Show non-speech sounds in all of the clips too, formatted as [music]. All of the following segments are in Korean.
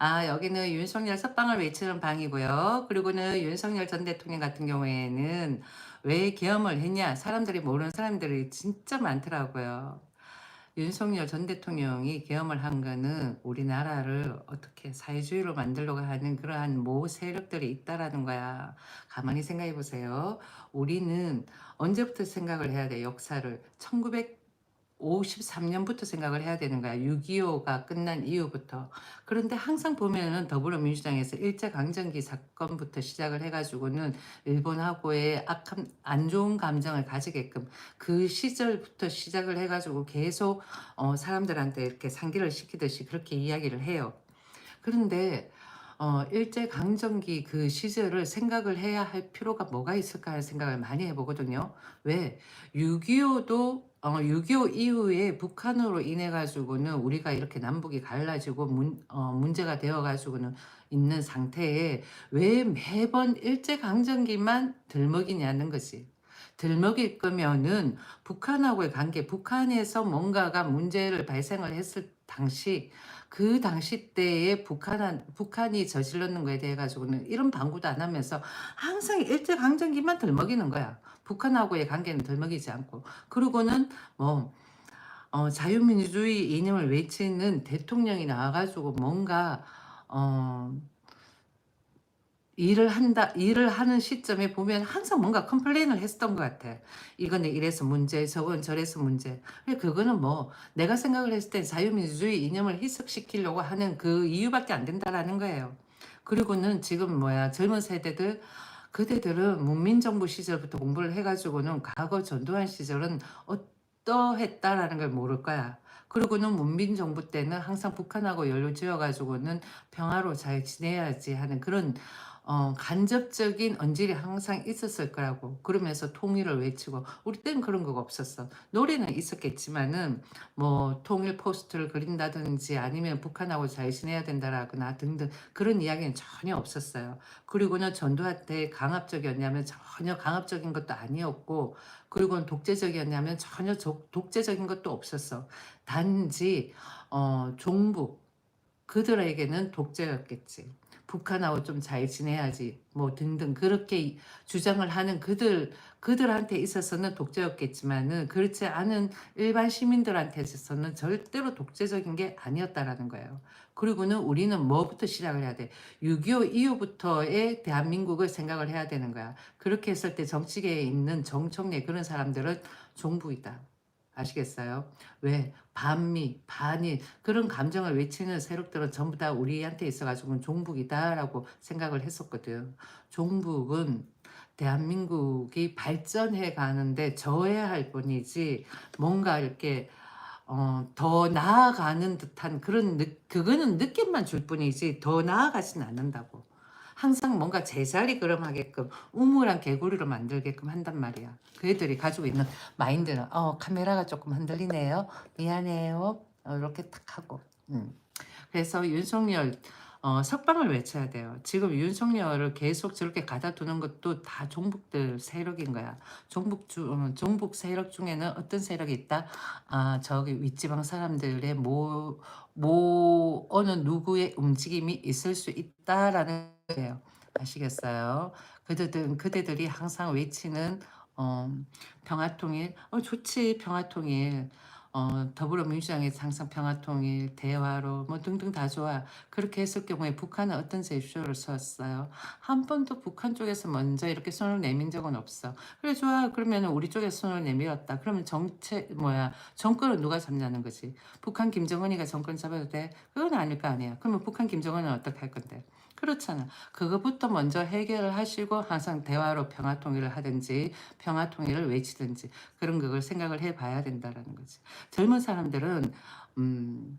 아, 여기는 윤석열 석방을 외치는 방이고요. 그리고는 윤석열 전 대통령 같은 경우에는 왜 계엄을 했냐? 사람들이 모르는 사람들이 진짜 많더라고요. 윤석열 전 대통령이 계엄을 한 거는 우리나라를 어떻게 사회주의로 만들려고 하는 그러한 모 세력들이 있다라는 거야. 가만히 생각해 보세요. 우리는 언제부터 생각을 해야 돼? 역사를 1953년부터 생각을 해야 되는 거야. 6.25가 끝난 이후부터. 그런데 항상 보면은 더불어민주당에서 일제강점기 사건부터 시작을 해가지고는 일본하고의 악한, 안 좋은 감정을 가지게끔 그 시절부터 시작을 해가지고 계속 어, 사람들한테 이렇게 상기를 시키듯이 그렇게 이야기를 해요. 그런데 어, 일제강점기 그 시절을 생각을 해야 할 필요가 뭐가 있을까 하는 생각을 많이 해보거든요. 왜? 6.25도 어, 6.25 이후에 북한으로 인해 가지고는 우리가 이렇게 남북이 갈라지고 문, 어, 문제가 되어 가지고는 있는 상태에 왜 매번 일제강점기만 들먹이냐는 거지. 들먹일 거면은 북한하고의 관계, 북한에서 뭔가가 문제를 발생을 했을 당시 그 당시 때에 북한, 북한이 저질렀는 거에 대해 가지고는 이런 방구도 안 하면서 항상 일제 강점기만 들먹이는 거야. 북한하고의 관계는 들먹이지 않고. 그리고는 뭐, 어, 자유민주주의 이념을 외치는 대통령이 나와가지고 뭔가, 어, 일을 한다, 일을 하는 시점에 보면 항상 뭔가 컴플레인을 했었던 것 같아. 이거는 이래서 문제, 저건 저래서 문제. 근데 그거는 뭐, 내가 생각을 했을 때 자유민주주의 이념을 희석시키려고 하는 그 이유밖에 안 된다라는 거예요. 그리고는 지금 뭐야, 젊은 세대들, 그대들은 문민정부 시절부터 공부를 해가지고는 과거 전두환 시절은 어떠했다라는 걸 모를 거야. 그리고는 문민정부 때는 항상 북한하고 연루 지어가지고는 평화로 잘 지내야지 하는 그런 어, 간접적인 언질이 항상 있었을 거라고. 그러면서 통일을 외치고. 우리 때는 그런 거가 없었어. 노래는 있었겠지만은, 뭐, 통일 포스트를 그린다든지 아니면 북한하고 잘 지내야 된다라거나 등등 그런 이야기는 전혀 없었어요. 그리고는 전두환 때 강압적이었냐면 전혀 강압적인 것도 아니었고, 그리고는 독재적이었냐면 전혀 독재적인 것도 없었어. 단지, 어, 종북. 그들에게는 독재였겠지. 북한하고 좀 잘 지내야지 뭐 등등 그렇게 주장을 하는 그들 그들한테 있어서는 독재였겠지만은 그렇지 않은 일반 시민들한테 있어서는 절대로 독재적인 게 아니었다라는 거예요. 그리고는 우리는 뭐부터 시작을 해야 돼? 6.25 이후부터의 대한민국을 생각을 해야 되는 거야. 그렇게 했을 때 정치계에 있는 정청래 그런 사람들은 종북이다. 아시겠어요? 왜? 반미, 반일 그런 감정을 외치는 세력들은 전부 다 우리한테 있어가지고 종북이다라고 생각을 했었거든. 종북은 대한민국이 발전해 가는데 저해야 할 뿐이지 뭔가 이렇게 어, 더 나아가는 듯한 그런 느, 그거는 느낌만 줄 뿐이지 더 나아가진 않는다고. 항상 뭔가 제자리 걸음하게끔 우물한 개구리로 만들게끔 한단 말이야. 그 애들이 가지고 있는 마인드는 어 카메라가 조금 흔들리네요. 미안해요. 어, 이렇게 탁 하고. 음. 그래서 윤석열 어, 석방을 외쳐야 돼요. 지금 윤석열을 계속 저렇게 가다 두는 것도 다 종북들 세력인 거야. 종북 주, 어, 종북 세력 중에는 어떤 세력이 있다? 아, 저기 윗지방 사람들의 모, 모, 어느 누구의 움직임이 있을 수 있다라는 거예요. 아시겠어요? 그들은, 그대들이 항상 외치는, 어, 평화통일, 어, 좋지, 평화통일. 어, 더불어민주당에서 항상 평화통일, 대화로 뭐 등등 다 좋아. 그렇게 했을 경우에 북한은 어떤 제스처를 썼어요? 한 번도 북한 쪽에서 먼저 이렇게 손을 내민 적은 없어. 그래 좋아. 그러면 우리 쪽에 손을 내밀었다. 그러면 정체 뭐야 정권을 누가 잡냐는 거지. 북한 김정은이가 정권 잡아도 돼? 그건 아닐 거 아니야. 그러면 북한 김정은은 어떻게 할 건데? 그렇잖아. 그것부터 먼저 해결을 하시고 항상 대화로 평화 통일을 하든지 평화 통일을 외치든지 그런 그걸 생각을 해봐야 된다라는 거지. 젊은 사람들은 음,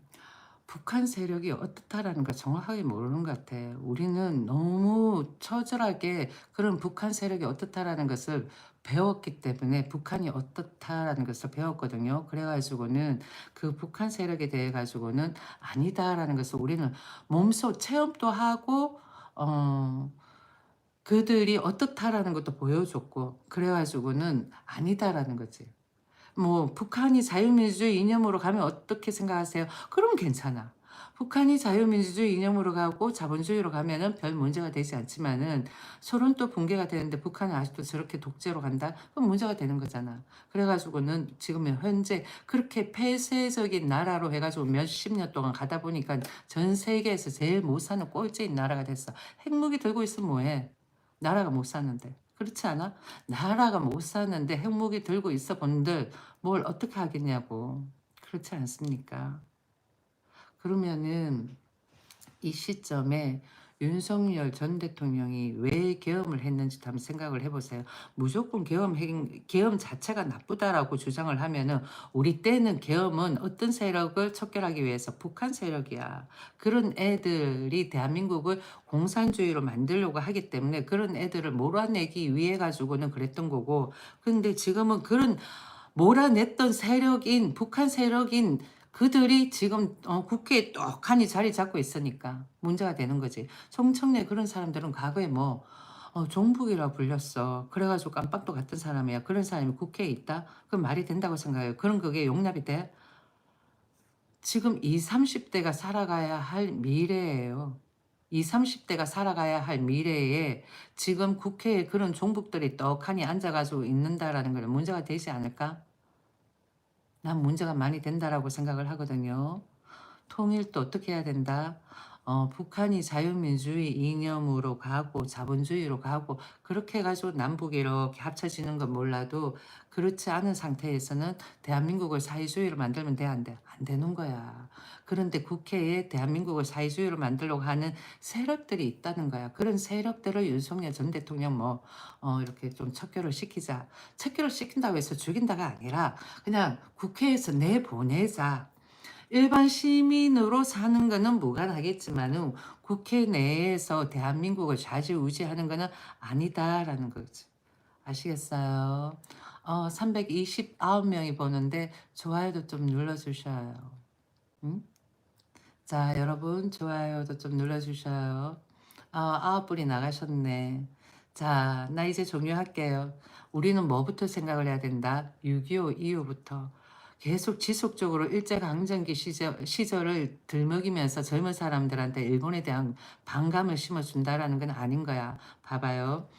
북한 세력이 어떻다라는 걸 정확하게 모르는 것 같아. 우리는 너무 처절하게 그런 북한 세력이 어떻다라는 것을 배웠기 때문에 북한이 어떻다라는 것을 배웠거든요. 그래가지고는 그 북한 세력에 대해 가지고는 아니다라는 것을 우리는 몸소 체험도 하고 어 그들이 어떻다라는 것도 보여줬고 그래가지고는 아니다라는 거지. 뭐 북한이 자유민주주의 이념으로 가면 어떻게 생각하세요? 그럼 괜찮아. 북한이 자유민주주의 이념으로 가고 자본주의로 가면은 별 문제가 되지 않지만은 서로는 또 붕괴가 되는데 북한은 아직도 저렇게 독재로 간다? 그럼 문제가 되는 거잖아. 그래가지고는 지금 현재 그렇게 폐쇄적인 나라로 해가지고 몇십 년 동안 가다 보니까 전 세계에서 제일 못 사는 꼴찌인 나라가 됐어. 핵무기 들고 있으면 뭐해? 나라가 못 사는데. 그렇지 않아? 나라가 못 사는데 핵무기 들고 있어 본들 뭘 어떻게 하겠냐고. 그렇지 않습니까? 그러면은 이 시점에 윤석열 전 대통령이 왜 계엄을 했는지 한번 생각을 해보세요. 무조건 계엄, 행- 계엄 자체가 나쁘다라고 주장을 하면은 우리 때는 계엄은 어떤 세력을 척결하기 위해서 북한 세력이야. 그런 애들이 대한민국을 공산주의로 만들려고 하기 때문에 그런 애들을 몰아내기 위해 가지고는 그랬던 거고. 근데 지금은 그런 몰아냈던 세력인 북한 세력인 그들이 지금 어, 국회에 떡하니 자리 잡고 있으니까 문제가 되는 거지. 청청래 그런 사람들은 과거에 뭐 어, 종북이라 불렸어. 그래가지고 깜빡도 같은 사람이야. 그런 사람이 국회에 있다? 그럼 말이 된다고 생각해요. 그런 그게 용납이 돼? 지금 20, 30대가 살아가야 할 미래예요. 20, 30대가 살아가야 할 미래에 지금 국회에 그런 종북들이 떡하니 앉아가지고 있는다라는 건 문제가 되지 않을까? 난 문제가 많이 된다라고 생각을 하거든요. 통일도 어떻게 해야 된다? 어, 북한이 자유민주주의 이념으로 가고 자본주의로 가고 그렇게 해가지고 남북이 이렇게 합쳐지는 건 몰라도 그렇지 않은 상태에서는 대한민국을 사회주의로 만들면 돼 안 돼? 안 되는 거야. 그런데 국회에 대한민국을 사회주의로 만들려고 하는 세력들이 있다는 거야. 그런 세력들을 윤석열 전 대통령 뭐 어, 이렇게 좀 척결을 시키자. 척결을 시킨다고 해서 죽인다가 아니라 그냥 국회에서 내보내자. 일반 시민으로 사는 거는 무관하겠지만은 국회 내에서 대한민국을 좌지우지하는 거는 아니다라는 거지. 아시겠어요? 어, 329명이 보는데 좋아요도 좀 눌러주셔요. 응? 자, 여러분 좋아요도 좀 눌러주셔요. 아, 아홉 분이 나가셨네. 자, 나 이제 종료할게요. 우리는 뭐부터 생각을 해야 된다? 6.25 이후부터. 계속 지속적으로 일제강점기 시절, 시절을 들먹이면서 젊은 사람들한테 일본에 대한 반감을 심어준다라는 건 아닌 거야. 봐봐요.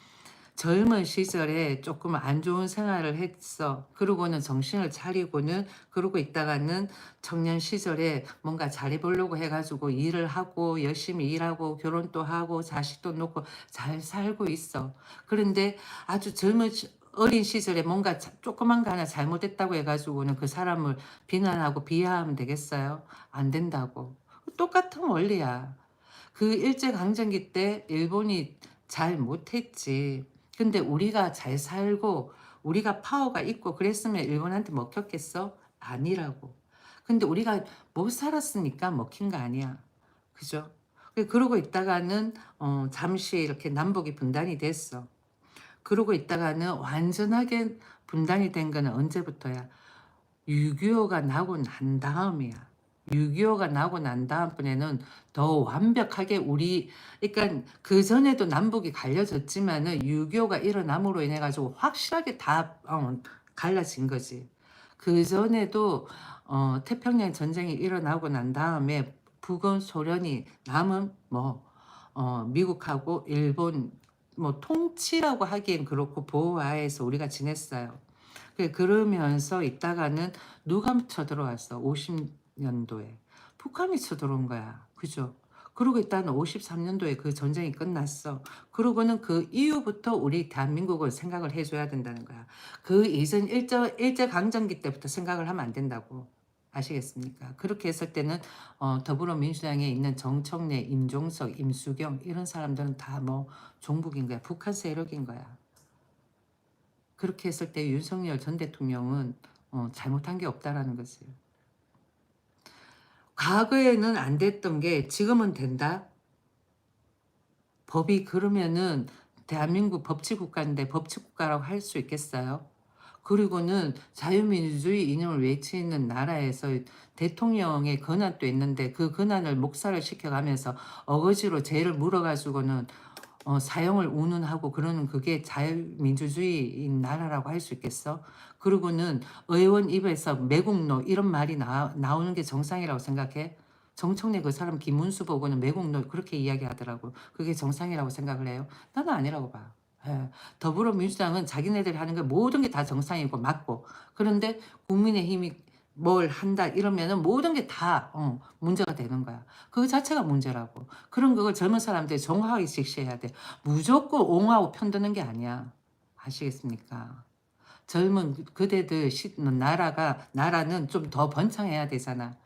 젊은 시절에 조금 안 좋은 생활을 했어. 그러고는 정신을 차리고는 그러고 있다가는 청년 시절에 뭔가 잘해보려고 해가지고 일을 하고 열심히 일하고 결혼도 하고 자식도 놓고 잘 살고 있어. 그런데 아주 젊은 시- 어린 시절에 뭔가 자- 조그만 거 하나 잘못했다고 해가지고는 그 사람을 비난하고 비하하면 되겠어요? 안 된다고. 똑같은 원리야. 그 일제강점기 때 일본이 잘 못했지. 근데 우리가 잘 살고 우리가 파워가 있고 그랬으면 일본한테 먹혔겠어? 아니라고. 근데 우리가 못 살았으니까 먹힌 거 아니야. 그죠? 그러고 있다가는 어, 잠시 이렇게 남북이 분단이 됐어. 그러고 있다가는 완전하게 분단이 된 거는 언제부터야? 6.25가 나고 난 다음이야. 6.25가 나고 난 다음번에는 더 완벽하게 우리, 그러니까 그 전에도 남북이 갈려졌지만은 6.25가 일어남으로 인해 가지고 확실하게 다 어, 갈라진 거지. 그 전에도 어, 태평양 전쟁이 일어나고 난 다음에 북은 소련이 남은 뭐 어, 미국하고 일본 뭐 통치라고 하기엔 그렇고 보호하에서 우리가 지냈어요. 그- 그러면서 있다가는 누가 쳐들어왔어? 50년도에 북한이 쳐들어온 거야. 그죠? 그러고 있다는 53년도에 그 전쟁이 끝났어. 그러고는 그 이후부터 우리 대한민국을 생각을 해줘야 된다는 거야. 그 이전 일제, 일제강점기 때부터 생각을 하면 안 된다고. 아시겠습니까? 그렇게 했을 때는 어, 더불어민주당에 있는 정청래, 임종석, 임수경 이런 사람들은 다 뭐 종북인 거야. 북한 세력인 거야. 그렇게 했을 때 윤석열 전 대통령은 어, 잘못한 게 없다라는 거지. 과거에는 안 됐던 게 지금은 된다. 법이 그러면은 대한민국 법치국가인데 법치국가라고 할 수 있겠어요? 그리고는 자유민주주의 이념을 외치는 나라에서 대통령의 권한도 있는데 그 권한을 목살을 시켜가면서 어거지로 죄를 물어가지고는 어, 사형을 운운하고 그러는 그게 자유민주주의인 나라라고 할 수 있겠어? 그리고는 의원 입에서 매국노 이런 말이 나, 나오는 게 정상이라고 생각해? 정청래 그 사람 김문수 보고는 매국노 그렇게 이야기하더라고. 그게 정상이라고 생각을 해요. 나는 아니라고 봐. 예. 더불어민주당은 자기네들이 하는 게 모든 게 다 정상이고 맞고 그런데 국민의힘이 뭘 한다 이러면은 모든 게다 어, 문제가 되는 거야. 그 자체가 문제라고. 그런 그걸 젊은 사람들이 정확하게 직시해야 돼. 무조건 옹호하고 편드는 게 아니야. 아시겠습니까? 젊은 그대들 시, 나라가 나라는 좀 더 번창해야 되잖아.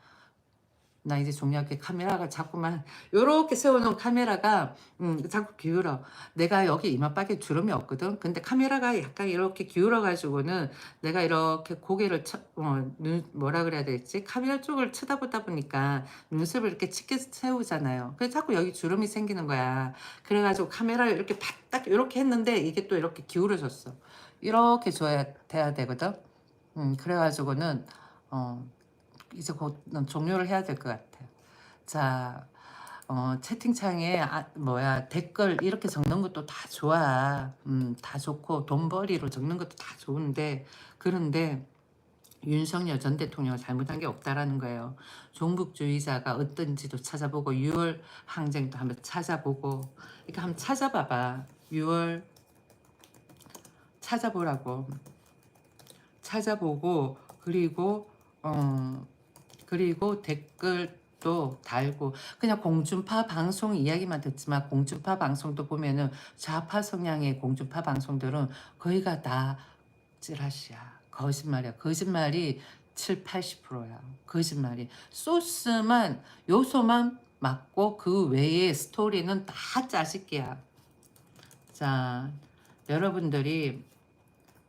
나 이제 종료할게 카메라가 자꾸만 요렇게 세워놓은 카메라가 음, 자꾸 기울어. 내가 여기 이마밖에 주름이 없거든? 근데 카메라가 약간 이렇게 기울어 가지고는 내가 이렇게 고개를 쳐, 어, 눈, 뭐라 그래야 되지? 카메라 쪽을 쳐다보다 보니까 눈썹을 이렇게 짙게 세우잖아요. 그래서 자꾸 여기 주름이 생기는 거야. 그래가지고 카메라를 이렇게 바딱 이렇게 했는데 이게 또 이렇게 기울어졌어. 이렇게 줘야 돼야 되거든? 음, 그래가지고는 어 이제 곧 종료를 해야 될 것 같아. 자, 어, 채팅창에 아, 뭐야 댓글 이렇게 적는 것도 다 좋아. 음, 다 좋고 돈벌이로 적는 것도 다 좋은데 그런데 윤석열 전 대통령은 잘못한 게 없다라는 거예요. 종북주의자가 어떤지도 찾아보고 6월 항쟁도 한번 찾아보고 그러니까 한번 찾아봐봐. 6월 찾아보라고 찾아보고 그리고 어 그리고 댓글도 달고 그냥 공중파 방송 이야기만 듣지만 공중파 방송도 보면은 좌파 성향의 공중파 방송들은 거의가 다 찌라시야. 거짓말이야. 거짓말이 7, 80%야. 거짓말이. 소스만 요소만 맞고 그 외의 스토리는 다 짜식기야. 자, 여러분들이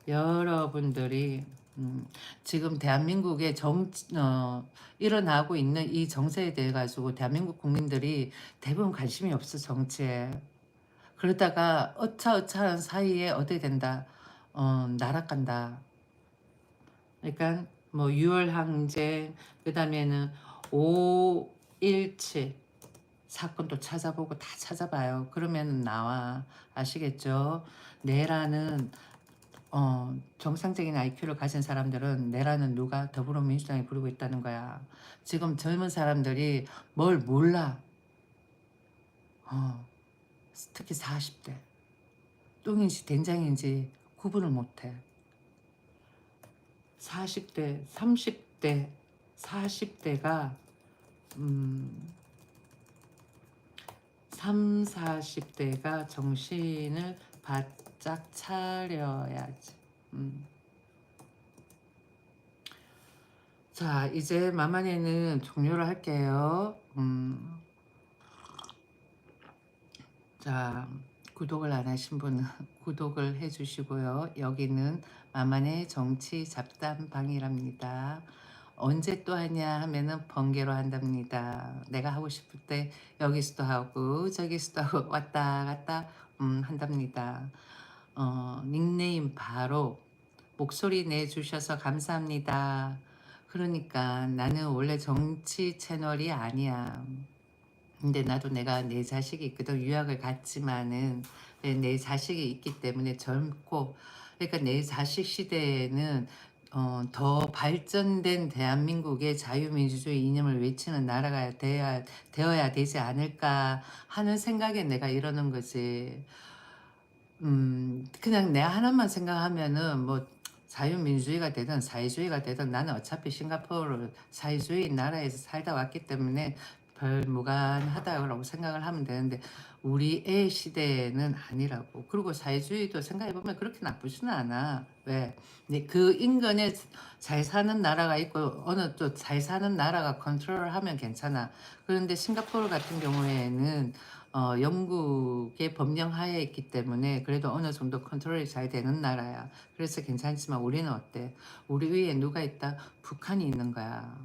여러분들이 음, 지금 대한민국의 정, 어, 일어나고 있는 이 정세에 대해 가지고 대한민국 국민들이 대부분 관심이 없어 정치에. 그러다가 어차어차한 사이에 어떻게 된다. 어, 날아간다. 그러니까 뭐 6월 항쟁, 그 다음에는 5.17 사건도 찾아보고 다 찾아봐요. 그러면 나와. 아시겠죠? 내라는 어, 정상적인 IQ를 가진 사람들은 내라는 누가 더불어민주당이 부르고 있다는 거야. 지금 젊은 사람들이 뭘 몰라. 어, 특히 40대. 똥인지 된장인지 구분을 못해. 40대, 30대, 40대가 음, 3, 40대가 정신을 바짝 차려야지. 음. 자, 이제 마마네는 종료를 할게요. 음. 자, 구독을 안 하신 분은 [laughs] 구독을 해주시고요. 여기는 마마네 정치 잡담방이랍니다. 언제 또 하냐 하면은 번개로 한답니다. 내가 하고 싶을 때 여기서도 하고 저기서도 하고 왔다 갔다 음, 한답니다. 어, 닉네임 바로 목소리 내주셔서 감사합니다. 그러니까 나는 원래 정치 채널이 아니야. 근데 나도 내가 내 자식이 있거든. 유학을 갔지만은 내, 내 자식이 있기 때문에 젊고 그러니까 내 자식 시대에는 어, 더 발전된 대한민국의 자유민주주의 이념을 외치는 나라가 되어야, 되어야 되지 않을까 하는 생각에 내가 이러는 거지. 음, 그냥 내 하나만 생각하면은 뭐 자유민주주의가 되든 사회주의가 되든 나는 어차피 싱가포르 사회주의 나라에서 살다 왔기 때문에 별 무관하다고 생각을 하면 되는데 우리 애 시대는 아니라고. 그리고 사회주의도 생각해보면 그렇게 나쁘지는 않아. 왜? 그 인근에 잘 사는 나라가 있고 어느 또 잘 사는 나라가 컨트롤을 하면 괜찮아. 그런데 싱가포르 같은 경우에는 어, 영국의 법령 하에 있기 때문에 그래도 어느 정도 컨트롤이 잘 되는 나라야. 그래서 괜찮지만 우리는 어때? 우리 위에 누가 있다? 북한이 있는 거야.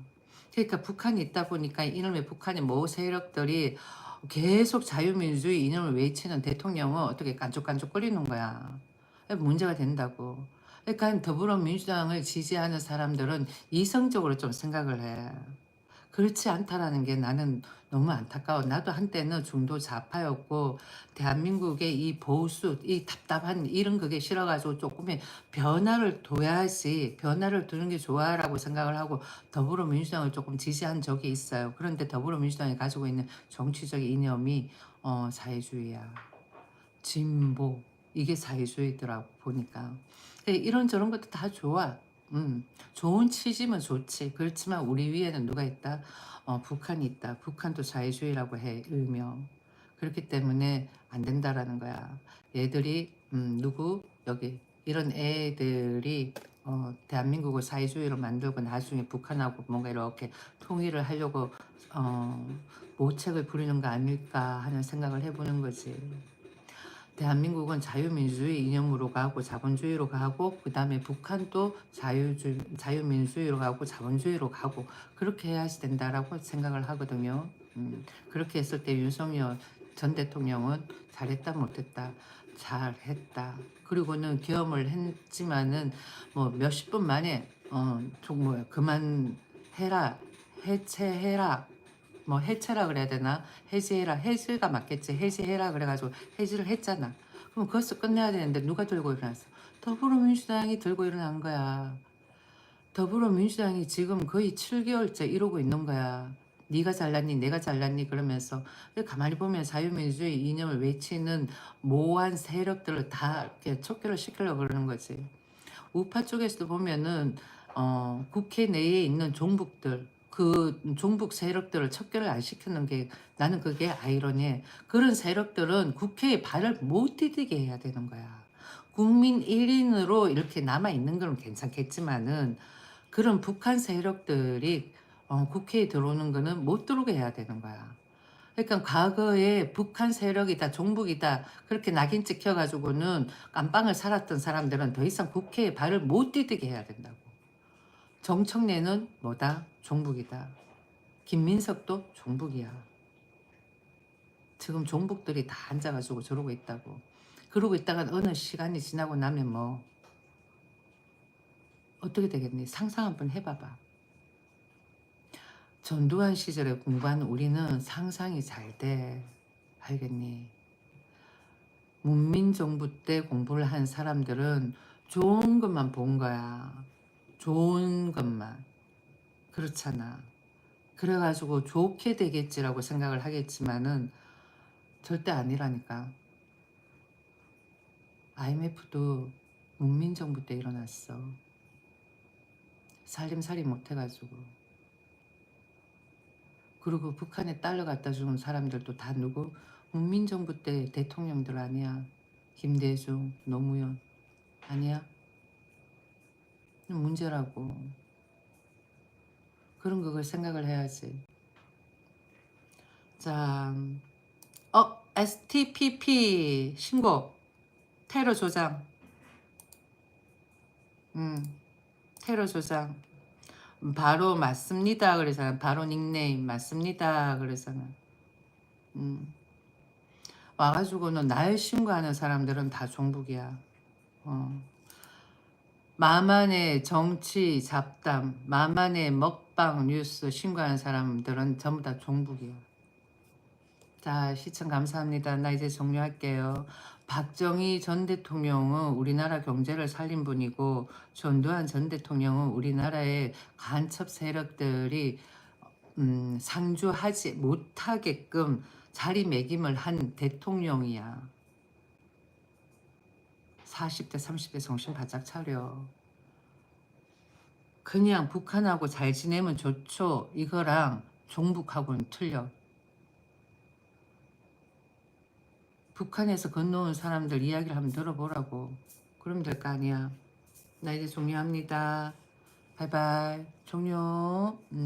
그러니까 북한이 있다 보니까 이놈의 북한의 모 세력들이 계속 자유민주주의 이념을 외치는 대통령은 어떻게 깐족깐족거리는 거야. 문제가 된다고. 그러니까 더불어민주당을 지지하는 사람들은 이성적으로 좀 생각을 해. 그렇지 않다라는 게 나는 너무 안타까워. 나도 한때는 중도 좌파였고 대한민국의 이 보수, 이 답답한 이런 그게 싫어가지고 조금의 변화를 둬야지 변화를 두는 게 좋아라고 생각을 하고 더불어민주당을 조금 지지한 적이 있어요. 그런데 더불어민주당이 가지고 있는 정치적 이념이 어, 사회주의야. 진보 이게 사회주의더라고 보니까. 근데 이런 저런 것도 다 좋아. 음, 좋은 취지면 좋지. 그렇지만 우리 위에는 누가 있다? 어, 북한이 있다. 북한도 자유주의라고 해, 일명. 그렇기 때문에 안 된다라는 거야. 얘들이, 음, 누구? 여기. 이런 애들이, 어, 대한민국을 사회주의로 만들고 나중에 북한하고 뭔가 이렇게 통일을 하려고, 어, 모책을 부리는 거 아닐까 하는 생각을 해보는 거지. 대한민국은 자유민주주의 이념으로 가고 자본주의로 가고 그 다음에 북한도 자유주, 자유민주주의로 가고 자본주의로 가고 그렇게 해야지 된다라고 생각을 하거든요. 음, 그렇게 했을 때 윤석열 전 대통령은 잘했다 못했다 잘했다. 그리고는 경험을 했지만은 뭐 몇십 분 만에 어좀 뭐 그만 해라 해체해라 뭐 해체라 그래야 되나? 해지해라. 해지가 맞겠지. 해지해라. 그래가지고 해지를 했잖아. 그럼 그것을 끝내야 되는데 누가 들고 일어났어? 더불어민주당이 들고 일어난 거야. 더불어민주당이 지금 거의 7개월째 이러고 있는 거야. 네가 잘났니? 내가 잘났니? 그러면서. 가만히 보면 자유민주주의 이념을 외치는 모호한 세력들을 다 이렇게 척결을 시키려고 그러는 거지. 우파 쪽에서도 보면은 어, 국회 내에 있는 종북들 그 종북 세력들을 척결을 안 시키는 게 나는 그게 아이러니해. 그런 세력들은 국회에 발을 못 디디게 해야 되는 거야. 국민 1인으로 이렇게 남아 있는 건 괜찮겠지만은 그런 북한 세력들이 어, 국회에 들어오는 거는 못 들어오게 해야 되는 거야. 그러니까 과거에 북한 세력이다, 종북이다 그렇게 낙인 찍혀가지고는 깜빵을 살았던 사람들은 더 이상 국회에 발을 못 디디게 해야 된다고. 정청래는 뭐다? 종북이다. 김민석도 종북이야. 지금 종북들이 다 앉아가지고 저러고 있다고. 그러고 있다가 어느 시간이 지나고 나면 뭐 어떻게 되겠니? 상상 한번 해봐봐. 전두환 시절에 공부한 우리는 상상이 잘 돼. 알겠니? 문민정부 때 공부를 한 사람들은 좋은 것만 본 거야. 좋은 것만. 그렇잖아. 그래가지고 좋게 되겠지라고 생각을 하겠지만은 절대 아니라니까. IMF도 문민정부 때 일어났어. 살림살이 못해가지고. 그리고 북한에 딸러 갖다 주는 사람들도 다 누구? 문민정부 때 대통령들 아니야. 김대중, 노무현. 아니야? 문제라고. 그런 그걸 생각을 해야지. 자, 어, STPP 신고. 테러 조장. 음, 테러 조장. 바로 맞습니다. 그래서 바로 닉네임 맞습니다. 그래서는 음. 와가지고는 날 신고하는 사람들은 다 종북이야. 어. 마만의 정치 잡담, 마만의 먹 방 뉴스 신고하는 사람들은 전부 다 종북이야. 자, 시청 감사합니다. 나 이제 종료할게요. 박정희 전 대통령은 우리나라 경제를 살린 분이고 전두환 전 대통령은 우리나라의 간첩 세력들이 음, 상주하지 못하게끔 자리매김을 한 대통령이야. 40대 30대 정신 바짝 차려. 그냥 북한하고 잘 지내면 좋죠. 이거랑 종북하고는 틀려. 북한에서 건너온 사람들 이야기를 한번 들어보라고. 그러면 될거 아니야. 나 이제 종료합니다. 바이바이. 종료. 음.